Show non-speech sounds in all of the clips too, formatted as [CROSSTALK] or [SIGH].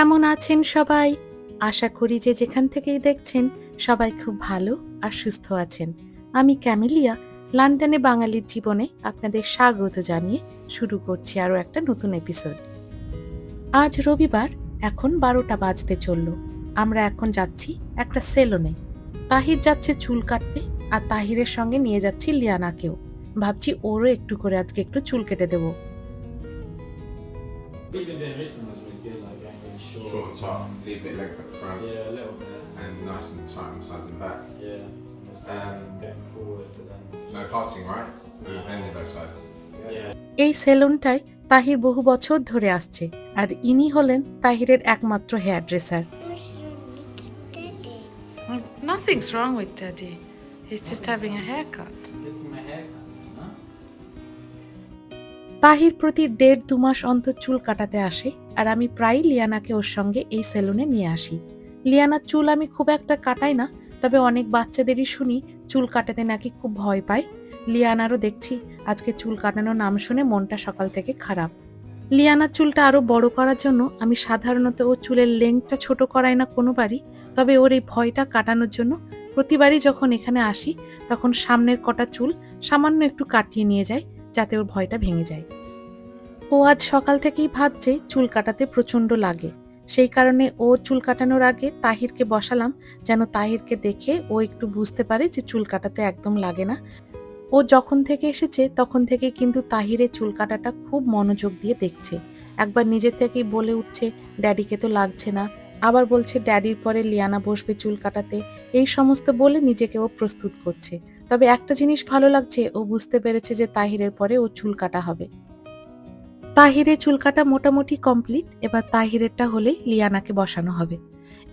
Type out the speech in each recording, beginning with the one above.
কেমন আছেন সবাই? আশা করি যে যেখান থেকেই দেখছেন সবাই খুব ভালো আর সুস্থ আছেন। আমি ক্যামেলিয়া, লন্ডনে বাঙালির জীবনে আপনাদের স্বাগত জানিয়ে শুরু করছি আরও একটা নতুন এপিসোড। আজ রবিবার, এখন বারোটা বাজতে চলল। আমরা এখন যাচ্ছি একটা সেলুনে। তাহির যাচ্ছে চুল কাটতে আর তাহিরের সঙ্গে নিয়ে যাচ্ছি লিয়ানাকেও। ভাবছি ওরও একটু করে আজকে একটু চুল কেটে দেবো। Really short. Short and top, leave a bit leg at the front, Yeah, a little bit. and nice and tight on the sides and back. Yeah. And the going forward, but then. No parting, right? With bending both sides. Yeah. এই সেলুনটায় তাহির বহু বছর ধরে আসছে আর ইনি হলেন তাহিরের একমাত্র hairdresser Nothing's wrong with Daddy. He's just having a haircut. No? Tahir প্রতি দেড় দু মাস অন্তর চুল কাটাতে আসে আর আমি প্রায় লিয়ানাকে ওর সঙ্গে এই সেলুনে নিয়ে আসি। লিয়ানার চুল আমি খুব একটা কাটাই না, তবে অনেক বাচ্চাদেরই শুনি চুল কাটাতে নাকি খুব ভয় পায়। লিয়ানারও দেখছি আজকে চুল কাটানোর নাম শুনে মনটা সকাল থেকে খারাপ। লিয়ানার চুলটা আরও বড় করার জন্য আমি সাধারণত ওর চুলের লেংথটা ছোট করাই না কোনোবারই, তবে ওর এই ভয়টা কাটানোর জন্য প্রতিবারই যখন এখানে আসি, তখন সামনের কটা চুল সামান্য একটু কাটিয়ে নিয়ে যায় যাতে ওর ভয়টা ভেঙে যায়। ও আজ সকাল থেকেই ভাবছে চুল কাটাতে প্রচণ্ড লাগে। সেই কারণে ও চুল কাটানোর আগে তাহিরকে বসালাম যেন তাহিরকে দেখে ও একটু বুঝতে পারে যে চুল কাটাতে একদম লাগে না। ও যখন থেকে এসেছে তখন থেকে কিন্তু তাহিরের চুল কাটাটা খুব মনোযোগ দিয়ে দেখছে। একবার নিজের থেকেই বলে উঠছে, ড্যাডিকে তো লাগছে না। আবার বলছে, ড্যাডির পরে লিয়ানা বসবে চুল কাটাতে। এই সমস্ত বলে নিজেকে ও প্রস্তুত করছে। তবে একটা জিনিস ভালো লাগছে, ও বুঝতে পেরেছে যে তাহিরের পরে ও চুল কাটা হবে। তাহিরের চুল কাটা মোটামুটি কমপ্লিট, এবার তাহিরেরটা হলেই লিয়ানাকে বসানো হবে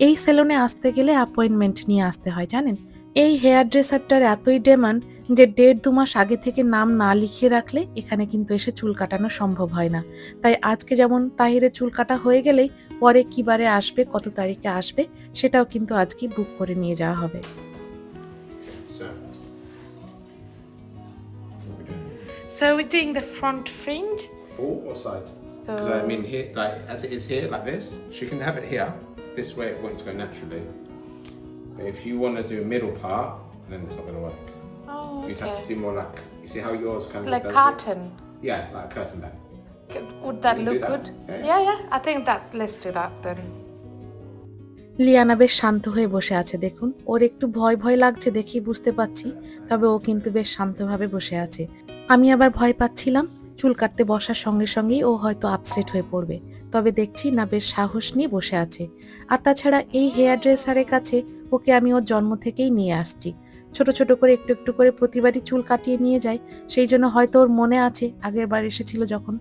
এই সেলুনে আসতে গেলে অ্যাপয়েন্টমেন্ট নিয়ে আসতে হয়, জানেন এই হেয়ার ড্রেসারটার এতই ডিমান্ড যে দেড় দু মাস আগে থেকে নাম না লিখিয়ে রাখলে এখানে কিন্তু এসে চুল কাটানো সম্ভব হয় না তাই আজকে যেমন তাহিরের চুল কাটা হয়ে গেলেই পরে কি বারে আসবে, কত তারিখে আসবে, সেটাও কিন্তু আজকে বুক করে নিয়ে যাওয়া হবে? So we're doing the front fringe. Full or side? So I mean, here, like as it is here, like this, she can have it here. This way, it wants to go naturally. But if you want to do middle part, then it's not going to work. oh, okay. You'd have to do more like you see how yours kind of Like does it? Yeah, like a curtain. Could- Would that look that. good? Yeah. Yeah, yeah. I think that. Let's do that then. Liana বেশ শান্ত হয়ে বসে আছে দেখুন ওর একটু ভয় ভয় লাগছে দেখেই বুঝতে পাচ্ছি তবে ও কিন্তু বেশ শান্তভাবে বসে আছে আমি আবার ভয় পাচ্ছিলাম চুল কাটতে বসার সঙ্গে সঙ্গেই ও হয়তো আপসেট হয়ে পড়বে। তবে দেখছি না বেশ সাহস নিয়ে বসে আছে। আর তাছাড়া এই হেয়ার ড্রেসারের কাছে ওকে আমি ওর জন্ম থেকেই নিয়ে আসছি। ছোট ছোট করে একটু একটু করে প্রতিবারই চুল কাটিয়ে নিয়ে যায়। সেই জন্য হয়তো ওর মনে আছে আগের বার এসেছিল যখন.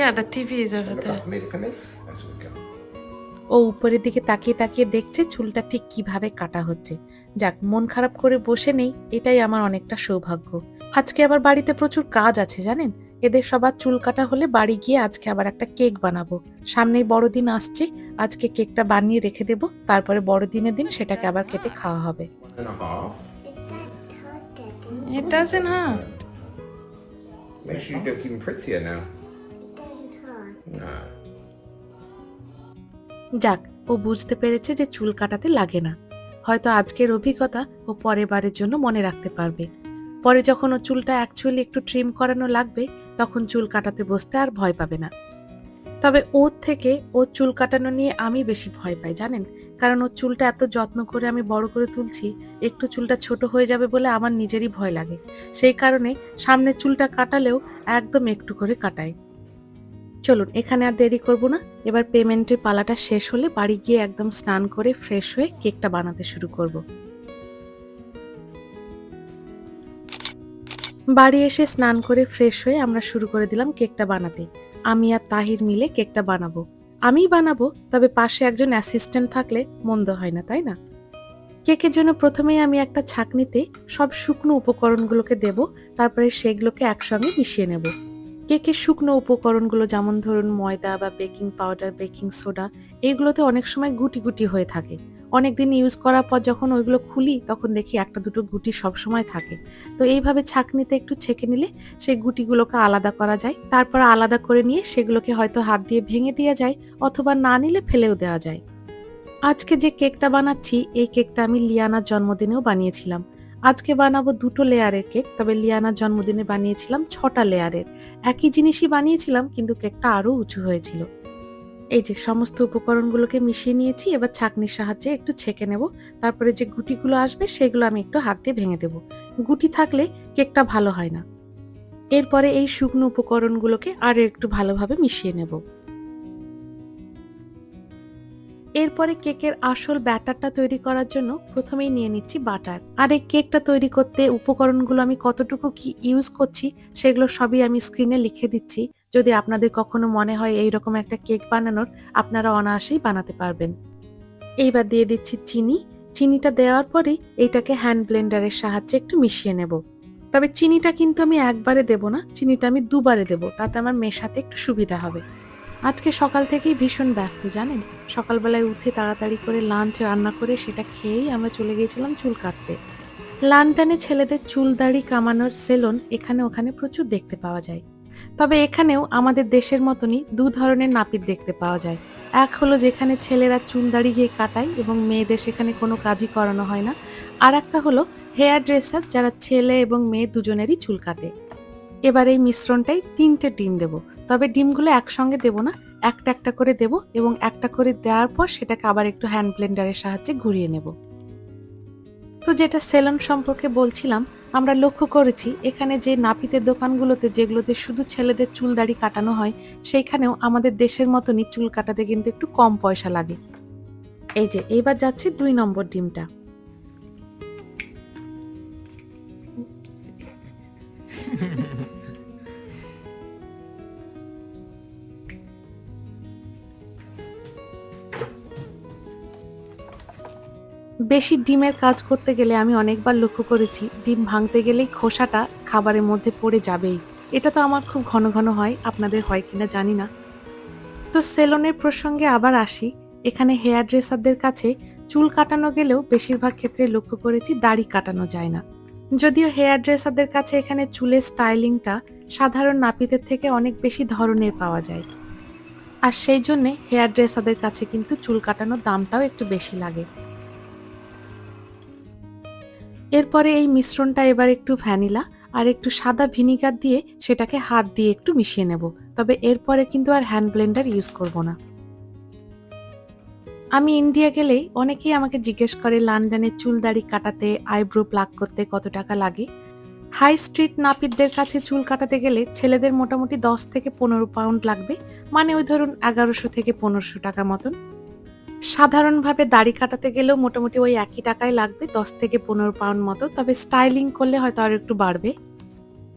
Yeah, the TV is over there. ও উপরের দিকে তাকিয়ে তাকিয়ে দেখছে চুলটা ঠিক কীভাবে কাটা হচ্ছে যাক মন খারাপ করে বসে নেই এটাই আমার অনেকটা সৌভাগ্য আজকে আবার বাড়িতে প্রচুর কাজ আছে জানেন এদের সবার চুল কাটা হলে বাড়ি গিয়ে আজকে আবার একটা কেক বানাবো সামনেই বড়দিন আসছে আজকে কেকটা বানিয়ে রেখে দেব তারপরে বড়দিনের দিন সেটাকে আবার কেটে খাওয়া হবে. It doesn't hurt. Makes you look even prettier now. No. যাক, ও বুঝতে পেরেছে যে চুল কাটাতে লাগে না। হয়তো আজকের অভিজ্ঞতা ও পরের বারের জন্য মনে রাখতে পারবে। পরে যখন ও চুলটা অ্যাকচুয়ালি একটু ট্রিম করানো লাগবে, তখন চুল কাটাতে বসতে আর ভয় পাবে না। তবে ওর থেকে ওর চুল কাটানো নিয়ে আমি বেশি ভয় পাই, জানেন? কারণ ওর চুলটা এত যত্ন করে আমি বড় করে তুলছি, একটু চুলটা ছোট হয়ে যাবে বলে আমার নিজেরই ভয় লাগে। সেই কারণে সামনের চুলটা কাটালেও একদম একটু করে কাটাই। চলুন, এখানে আর দেরি করব না। এবার পেমেন্টের পালাটা শেষ হলে বাড়ি গিয়ে একদম স্নান করে ফ্রেশ হয়ে কেকটা বানাতে শুরু করব। বাড়ি এসে স্নান করে ফ্রেশ হয়ে আমরা শুরু করে দিলাম কেকটা বানাতে। আমি আর তাহির মিলে কেকটা বানাবো। আমিই বানাবো, তবে পাশে একজন অ্যাসিস্ট্যান্ট থাকলে মন্দ হয় না, তাই না? কেকের জন্য প্রথমেই আমি একটা ছাকনিতে সব শুকনো উপকরণগুলোকে দেব, তারপরে সেগুলোকে একসঙ্গে মিশিয়ে নেব। কেকের শুকনো উপকরণগুলো যেমন ধরুন ময়দা বা বেকিং পাউডার, বেকিং সোডা, এগুলোতে অনেক সময় গুটি গুটি হয়ে থাকে। অনেক দিন ইউজ করার পর যখন ওইগুলো খুলি, তখন দেখি একটা দুটো গুটি সবসময় থাকে। তো এইভাবে ছাঁকনিতে একটু ছেঁকে নিলে সেই গুটিগুলোকে আলাদা করা যায়। তারপর আলাদা করে নিয়ে সেগুলোকে হয়তো হাত দিয়ে ভেঙে দেওয়া যায় অথবা না নিলে ফেলেও দেওয়া যায়। আজকে যে কেকটা বানাচ্ছি, এই কেকটা আমি লিয়ানার জন্মদিনেও বানিয়েছিলাম। আজকে বানাবো দুটো লেয়ারের কেক তবে লিয়ানার জন্মদিনে বানিয়েছিলাম ছটা লেয়ারের একই জিনিসই বানিয়েছিলাম, কিন্তু কেকটা আরও উঁচু হয়েছিল। এই যে, সমস্ত উপকরণগুলোকে মিশিয়ে নিয়েছি, এবার ছাঁকনির সাহায্যে একটু ছেঁকে নেব। তারপরে যে গুটিগুলো আসবে, সেগুলো আমি একটু হাত দিয়ে ভেঙে দেব। গুটি থাকলে কেকটা ভালো হয় না। এরপরে এই শুকনো উপকরণগুলোকে আর একটু ভালোভাবে মিশিয়ে নেব। এরপরে কেকের আসল ব্যাটারটা তৈরি করার জন্য প্রথমেই নিয়ে নিচ্ছি বাটার। আর এই কেকটা তৈরি করতে উপকরণগুলো আমি কতটুকু কি ইউজ করছি, সেগুলো সবই আমি স্ক্রিনে লিখে দিচ্ছি। যদি আপনাদের কখনো মনে হয় এই রকম একটা কেক বানানোর, আপনারা অনায়াসেই বানাতে পারবেন। এইবার দিয়ে দিচ্ছি চিনি। চিনিটা দেওয়ার পরে এইটাকে হ্যান্ড ব্লেন্ডারের সাহায্যে একটু মিশিয়ে নেব। তবে চিনিটা কিন্তু আমি একবারে দেব না, চিনিটা আমি দুবারে দেব, তাতে আমার মেশাতে একটু সুবিধা হবে। আজকে সকাল থেকেই ভীষণ ব্যস্ত, জানেন? সকালবেলায় উঠে তাড়াতাড়ি করে লাঞ্চ রান্না করে সেটা খেয়েই আমরা চলে গিয়েছিলাম চুল কাটতে। লানটানে ছেলেদের চুল দাড়ি কামানোর সেলুন এখানে ওখানে প্রচুর দেখতে পাওয়া যায়। তবে এখানেও আমাদের দেশের মতনই দু ধরনের নাপিত দেখতে পাওয়া যায়। এক হলো যেখানে ছেলেরা চুল দাড়ি গিয়ে কাটায় এবং মেয়েদের সেখানে কোনো কাজই করানো হয় না। আর একটা হলো হেয়ার ড্রেসার যারা ছেলে এবং মেয়ে দুজনেরই চুল কাটে। এবার এই মিশ্রণটাই তিনটে ডিম দেব। তবে ডিমগুলো একসঙ্গে দেব না, একটা একটা করে দেব এবং একটা করে দেওয়ার পর সেটাকে আবার একটু হ্যান্ড ব্লেন্ডারের সাহায্যে ঘুরিয়ে নেব। তো যেটা সেলন সম্পর্কে বলছিলাম, আমরা লক্ষ্য করেছি এখানে যে নাপিতের দোকানগুলোতে যেগুলোতে শুধু ছেলেদের চুল দাড়ি কাটানো হয়, সেইখানেও আমাদের দেশের মতনই চুল কাটাতে কিন্তু একটু কম পয়সা লাগে। এই যে, এইবার যাচ্ছে দুই নম্বর ডিমটা। [LAUGHS] বেশি ডিমের কাজ করতে গেলে আমি অনেকবার লক্ষ্য করেছি, ডিম ভাঙতে গেলেই খোসাটা খাবারের মধ্যে পড়ে যাবেই। এটা তো আমার খুব ঘন ঘন হয়, আপনাদের হয় কিনা জানি না। তো সেলনের প্রসঙ্গে আবার আসি, এখানে হেয়ার ড্রেসারদের কাছে চুল কাটানো গেলেও বেশিরভাগ ক্ষেত্রে লক্ষ্য করেছি দাড়ি কাটানো যায় না। যদিও হেয়ার ড্রেসারদের কাছে এখানে চুলের স্টাইলিংটা সাধারণ নাপিতের থেকে অনেক বেশি ধরনের পাওয়া যায়। আর সেই জন্যে হেয়ার ড্রেসারদের কাছে কিন্তু চুল কাটানোর দামটাও একটু বেশি লাগে। এরপরে এই মিশ্রণটা এবার একটু ভ্যানিলা আর একটু সাদা ভিনিগার দিয়ে সেটাকে হাত দিয়ে একটু মিশিয়ে নেব। তবে এরপরে কিন্তু আর হ্যান্ড ব্লেন্ডার ইউজ করব না। আমি ইন্ডিয়া গেলেই অনেকেই আমাকে জিজ্ঞেস করে লন্ডনে চুল দাড়ি কাটাতে আইব্রো প্লাক করতে কত টাকা লাগে? হাই স্ট্রিট নাপিতদের কাছে চুল কাটাতে গেলে ছেলেদের মোটামুটি দশ থেকে পনেরো পাউন্ড লাগবে। মানে ওই ধরুন এগারোশো থেকে পনেরোশো টাকা মতন। সাধারণভাবে দাড়ি কাটাতে গেলেও মোটামুটি ওই একই টাকায় লাগবে, দশ থেকে পনেরো পাউন্ড মতো। তবে স্টাইলিং করলে হয়তো আর একটু বাড়বে।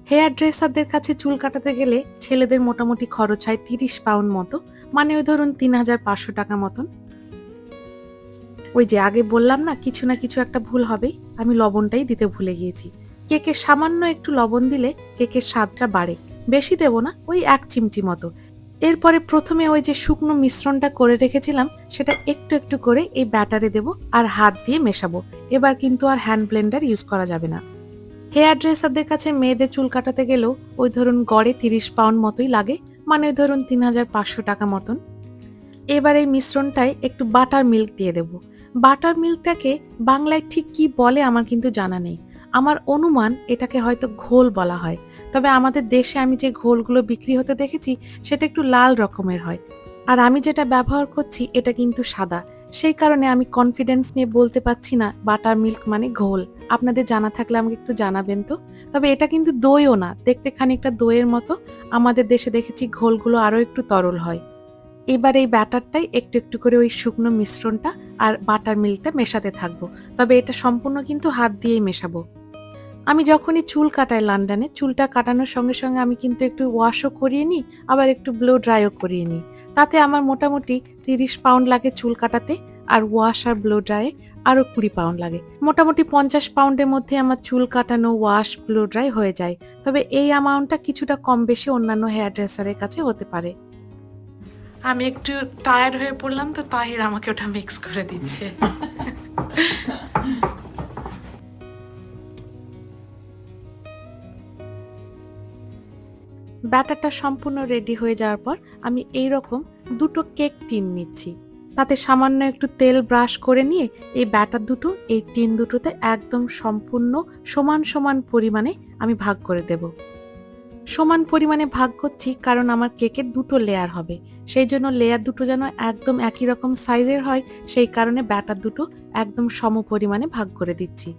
হেয়ার ড্রেসারদের কাছে চুল কাটাতে গেলে ছেলেদের মোটামুটি খরচ হয় তিরিশ পাউন্ড মতো মানে ওই ধরুন তিন হাজার পাঁচশো টাকা মতন। ওই যে আগে বললাম না, কিছু না কিছু একটা ভুল হবেই, আমি লবণটাই দিতে ভুলে গিয়েছি। কেকে সামান্য একটু লবণ দিলে কেকের স্বাদটা বাড়ে। বেশি দেবো না, ওই এক চিমটি মতো। এরপরে প্রথমে ওই যে শুকনো মিশ্রণটা করে রেখেছিলাম, সেটা একটু একটু করে এই ব্যাটারে দেব আর হাত দিয়ে মেশাবো। এবার কিন্তু আর হ্যান্ড ব্লেন্ডার ইউজ করা যাবে না। হেয়ার ড্রেসারদের কাছে মেয়েদের চুল কাটাতে গেলেও ওই ধরুন গড়ে তিরিশ পাউন্ড মতোই লাগে মানে ওই ধরুন তিন হাজার পাঁচশো টাকা মতন। এবার এই মিশ্রণটায় একটু বাটার মিল্ক দিয়ে দেব। বাটার মিল্কটাকে বাংলায় ঠিক কি বলে আমার কিন্তু জানা নেই। আমার অনুমান এটাকে হয়তো ঘোল বলা হয়। তবে আমাদের দেশে আমি যে ঘোলগুলো বিক্রি হতে দেখেছি, সেটা একটু লাল রকমের হয়। আর আমি যেটা ব্যবহার করছি, এটা কিন্তু সাদা। সেই কারণে আমি কনফিডেন্স নিয়ে বলতে পারছি না, বাটার মিল্ক মানে ঘোল। আপনাদের জানা থাকলে আমাকে একটু জানাবেন তো? তবে এটা কিন্তু দইও না। দেখতে খানিকটা দইয়ের মতো। আমাদের দেশে দেখেছি ঘোলগুলো আরও একটু তরল হয়। এবার এই ব্যাটারটাই একটু একটু করে ওই শুকনো মিশ্রণটা আর বাটার মিল্কটা মেশাতে থাকব। তবে এটা সম্পূর্ণ কিন্তু হাত দিয়েই মেশাবো। আমি যখনই চুল কাটাই লন্ডনে চুলটা কাটানোর সঙ্গে সঙ্গে আমি কিন্তু একটু ওয়াশও করিয়ে নিই আবার একটু ব্লো ড্রাইও করিয়ে নিই। তাতে আমার মোটামুটি তিরিশ পাউন্ড লাগে চুল কাটাতে আর ওয়াশ আর ব্লো ড্রাইয়ে আরও কুড়ি পাউন্ড লাগে। মোটামুটি পঞ্চাশ পাউন্ডের মধ্যে আমার চুল কাটানো ওয়াশ ব্লো ড্রাই হয়ে যায়। তবে এই অ্যামাউন্টটা কিছুটা কম বেশি অন্যান্য হেয়ার ড্রেসারের কাছে হতে পারে। আমি একটু টায়ার্ড হয়ে পড়লাম তো তাহির আমাকে ওটা মিক্স করে দিচ্ছে। [LAUGHS] ব্যাটারটা সম্পূর্ণ রেডি হয়ে যাওয়ার পর আমি এই রকম দুটো কেক টিন নিচ্ছি। তাতে সামান্য একটু তেল ব্রাশ করে নিয়ে এই ব্যাটার দুটো, এই টিন দুটোতে একদম সম্পূর্ণ সমান সমান পরিমাণে আমি ভাগ করে দেব। সমান পরিমাণে ভাগ করছি কারণ আমার কেকের দুটো লেয়ার হবে। সেই জন্য লেয়ার দুটো যেন একদম একই রকম সাইজের হয়, সেই কারণে ব্যাটার দুটো একদম সম পরিমাণে ভাগ করে দিচ্ছি।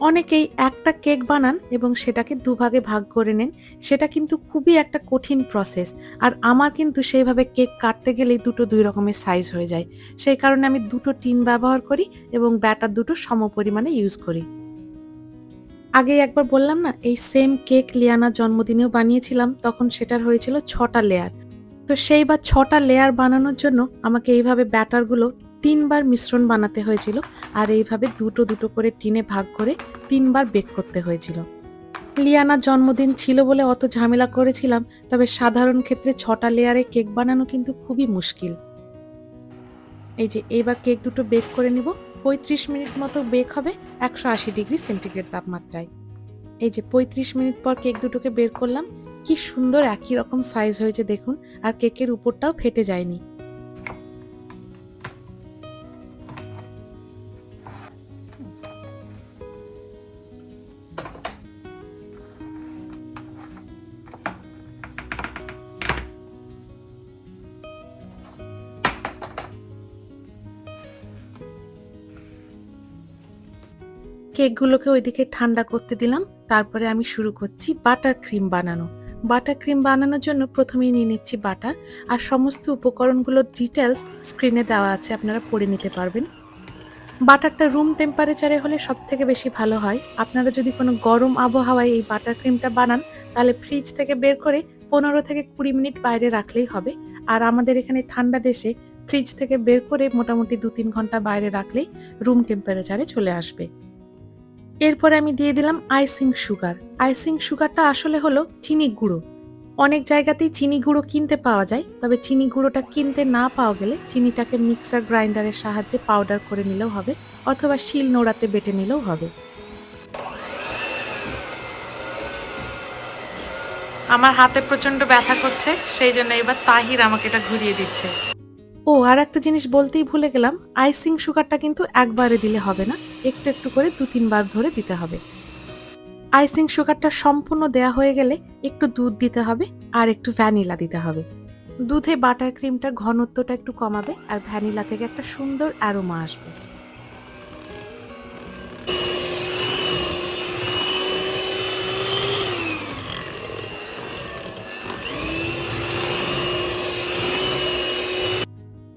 অনেকেই একটা কেক বানান এবং সেটাকে দুভাগে ভাগ করে নেন। সেটা কিন্তু খুবই একটা কঠিন প্রসেস আর আমার কিন্তু সেইভাবে কেক কাটতে গেলেই দুটো দুই রকমের সাইজ হয়ে যায়। সেই কারণে আমি দুটো টিন ব্যবহার করি এবং ব্যাটার দুটো সম পরিমাণে ইউজ করি। আগে একবার বললাম না, এই সেম কেক লিয়ানা জন্মদিনেও বানিয়েছিলাম। তখন সেটার হয়েছিল ছটা লেয়ার তো সেইবার ছটা লেয়ার বানানোর জন্য আমাকে এইভাবে ব্যাটারগুলো তিনবার মিশ্রণ বানাতে হয়েছিল আর এইভাবে দুটো দুটো করে টিনে ভাগ করে তিনবার বেক করতে হয়েছিল। লিয়ানার জন্মদিন ছিল বলে অত ঝামেলা করেছিলাম, তবে সাধারণ ক্ষেত্রে ছটা লেয়ারে কেক বানানো কিন্তু খুবই মুশকিল। এই যে এইবার কেক দুটো বেক করে নিব, পঁয়ত্রিশ মিনিট মতো বেক হবে একশো আশি ডিগ্রি সেন্টিগ্রেড তাপমাত্রায়। এই যে পঁয়ত্রিশ মিনিট পর কেক দুটোকে বের করলাম, কি সুন্দর একই রকম সাইজ হয়েছে দেখুন, আর কেকের উপরটাও ফেটে যায়নি। কেকগুলোকে ওইদিকে ঠান্ডা করতে দিলাম। তারপরে আমি শুরু করছি বাটার ক্রিম বানানো। বাটার ক্রিম বানানোর জন্য প্রথমেই নিয়ে নিচ্ছি বাটার। আর সমস্ত উপকরণগুলোর ডিটেলস স্ক্রিনে দেওয়া আছে, আপনারা পড়ে নিতে পারবেন। বাটারটা রুম টেম্পারেচারে হলে সব থেকে বেশি ভালো হয়। আপনারা যদি কোনো গরম আবহাওয়ায় এই বাটার ক্রিমটা বানান, তাহলে ফ্রিজ থেকে বের করে পনেরো থেকে কুড়ি মিনিট বাইরে রাখলেই হবে। আর আমাদের এখানে ঠান্ডা দেশে ফ্রিজ থেকে বের করে মোটামুটি দু তিন ঘণ্টা বাইরে রাখলেই রুম টেম্পারেচারে চলে আসবে। এরপরে আমি দিয়ে দিলাম আইসিং সুগার। আইসিং সুগারটা আসলে হলো চিনি গুঁড়ো। অনেক জায়গাতেই চিনি গুঁড়ো কিনতে পাওয়া যায়, তবে চিনি গুঁড়োটা কিনতে না পাওয়া গেলে চিনিটাকে মিক্সার গ্রাইন্ডারের সাহায্যে পাউডার করে নিলেও হবে, অথবা শিল নোড়াতে বেটে নিলেও হবে। আমার হাতে প্রচণ্ড ব্যথা করছে, সেই জন্য এবার তাহির আমাকে এটা ঘুরিয়ে দিচ্ছে। ও, আর একটা জিনিস বলতেই ভুলে গেলাম আইসিং সুগারটা কিন্তু একবারে দিলে হবে না, একটু একটু করে দু তিনবার ধরে দিতে হবে। আইসিং সুগারটা সম্পূর্ণ দেয়া হয়ে গেলে একটু দুধ দিতে হবে আর একটু ভ্যানিলা দিতে হবে। দুধে বাটার ক্রিমটার ঘনত্বটা একটু কমাবে আর ভ্যানিলা থেকে একটা সুন্দর অ্যারোমা আসবে।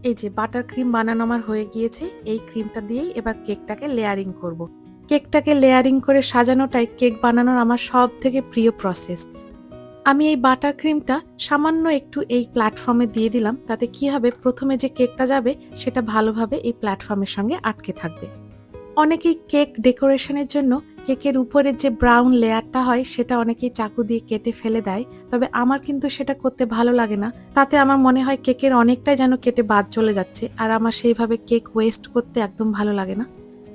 এই যে বাটার ক্রিম বানানো আমার হয়ে গিয়েছে, এই ক্রিমটা দিয়েই এবার কেকটাকে লেয়ারিং করব। কেকটাকে লেয়ারিং করে সাজানোটাই কেক বানানোর আমার সব থেকে প্রিয় প্রসেস আমি এই বাটার ক্রিমটা সামান্য একটু এই প্ল্যাটফর্মে দিয়ে দিলাম, তাতে কি হবে? প্রথমে যে কেকটা যাবে, সেটা ভালোভাবে এই প্ল্যাটফর্মের সঙ্গে আটকে থাকবে। অনেকেই কেক ডেকোরেশনের জন্য কেকের উপরে যে ব্রাউন লেয়ারটা হয়, সেটা অনেকেই চাকু দিয়ে কেটে ফেলে দেয়। তবে আমার কিন্তু সেটা করতে ভালো লাগে না। তাতে আমার মনে হয় কেকের অনেকটাই যেন কেটে বাদ চলে যাচ্ছে, আর আমার সেইভাবে কেক ওয়েস্ট করতে একদম ভালো লাগে না।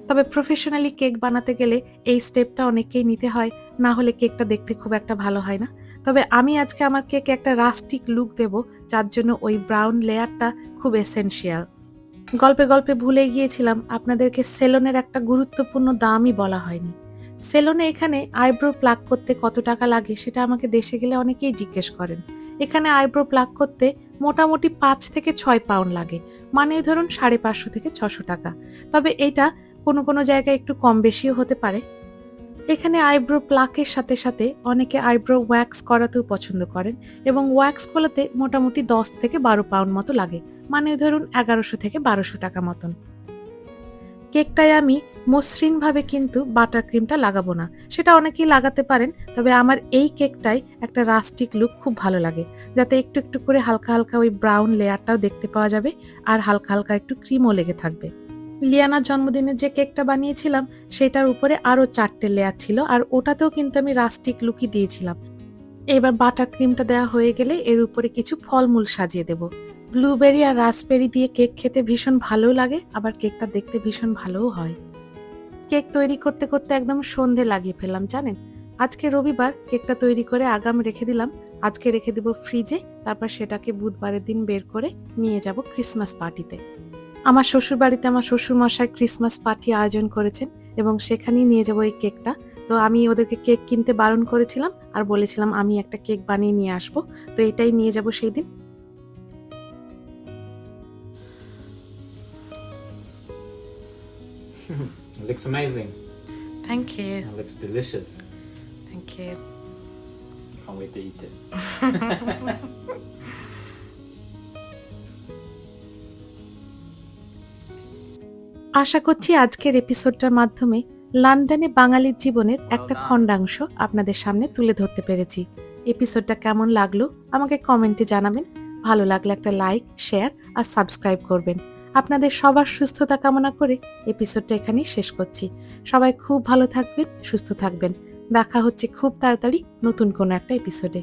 তবে প্রফেশনালি কেক বানাতে গেলে এই স্টেপটা অনেককেই নিতে হয়, না হলে কেকটা দেখতে খুব একটা ভালো হয় না। তবে আমি আজকে আমার কেকে একটা রাস্টিক লুক দেব, যার জন্য ওই ব্রাউন লেয়ারটা খুব এসেনশিয়াল গল্পে গল্পে ভুলে গিয়েছিলাম, আপনাদেরকে সেলনের একটা গুরুত্বপূর্ণ দামই বলা হয়নি। সেলনে এখানে আইব্রো প্লাক করতে কত টাকা লাগে সেটা আমাকে দেশে গেলে অনেকেই জিজ্ঞেস করেন। এখানে আইব্রো প্লাক করতে মোটামুটি পাঁচ থেকে ছয় পাউন্ড লাগে মানে ধরুন সাড়ে পাঁচশো থেকে ছশো টাকা। তবে এটা কোনো কোনো জায়গায় একটু কম বেশিও হতে পারে। এখানে আইব্রো প্লাকের সাথে সাথে অনেকে আইব্রো ওয়্যাক্স করাতেও পছন্দ করেন এবং ওয়্যাক্স করাতে মোটামুটি দশ থেকে বারো পাউন্ড মতো লাগে মানে ধরুন এগারোশো থেকে বারোশো টাকা মতন। কেকটায় আমি মসৃণভাবে কিন্তু বাটার ক্রিমটা লাগাবো না। সেটা অনেকেই লাগাতে পারেন, তবে আমার এই কেকটায় একটা রাস্টিক লুক খুব ভালো লাগে। যাতে একটু একটু করে হালকা হালকা ওই ব্রাউন লেয়ারটাও দেখতে পাওয়া যাবে আর হালকা হালকা একটু ক্রিমও লেগে থাকবে। লিয়ানার জন্মদিনের যে কেকটা বানিয়েছিলাম, সেটার উপরে আরও চারটে লেয়ার ছিল আর ওটাতেও কিন্তু আমি রাস্টিক লুকই দিয়েছিলাম। এবার বাটার ক্রিমটা দেওয়া হয়ে গেলে এর উপরে কিছু ফলমূল সাজিয়ে দেব। ব্লুবেরি আর রাসবেরি দিয়ে কেক খেতে ভীষণ ভালো লাগে, আবার কেকটা দেখতে ভীষণ ভালোও হয়। কেক তৈরি করতে করতে একদম সন্ধে লাগিয়ে ফেললাম, জানেন? আজকে রবিবার, কেকটা তৈরি করে আগাম রেখে দিলাম। আজকে রেখে দেবো ফ্রিজে, তারপর সেটাকে বুধবারের দিন বের করে নিয়ে যাব ক্রিসমাস পার্টিতে। আমার শ্বশুর বাড়িতে আমার শ্বশুর মশাই ক্রিসমাস পার্টি আয়োজন করেছেন এবং সেখানেই নিয়ে যাব এই কেকটা। তো আমি ওদেরকে কেক কিনতে বারণ করেছিলাম আর বলেছিলাম, আমি একটা কেক বানিয়ে নিয়ে আসব। তো এটাই নিয়ে যাব সেই দিন। [LAUGHS] looks amazing. Thank you It looks delicious. Thank you Can't wait to eat it. [LAUGHS] আশা করছি আজকের এপিসোডটার মাধ্যমে লন্ডনে বাঙালির জীবনের একটা খণ্ডাংশ আপনাদের সামনে তুলে ধরতে পেরেছি এপিসোডটা কেমন লাগল আমাকে কমেন্টে জানাবেন ভালো লাগলে একটা লাইক শেয়ার আর সাবস্ক্রাইব করবেন আপনাদের সবার সুস্থতা কামনা করে এপিসোডটা এখানেই শেষ করছি। সবাই খুব ভালো থাকবেন, সুস্থ থাকবেন। দেখা হচ্ছে খুব তাড়াতাড়ি নতুন কোনো একটা এপিসোডে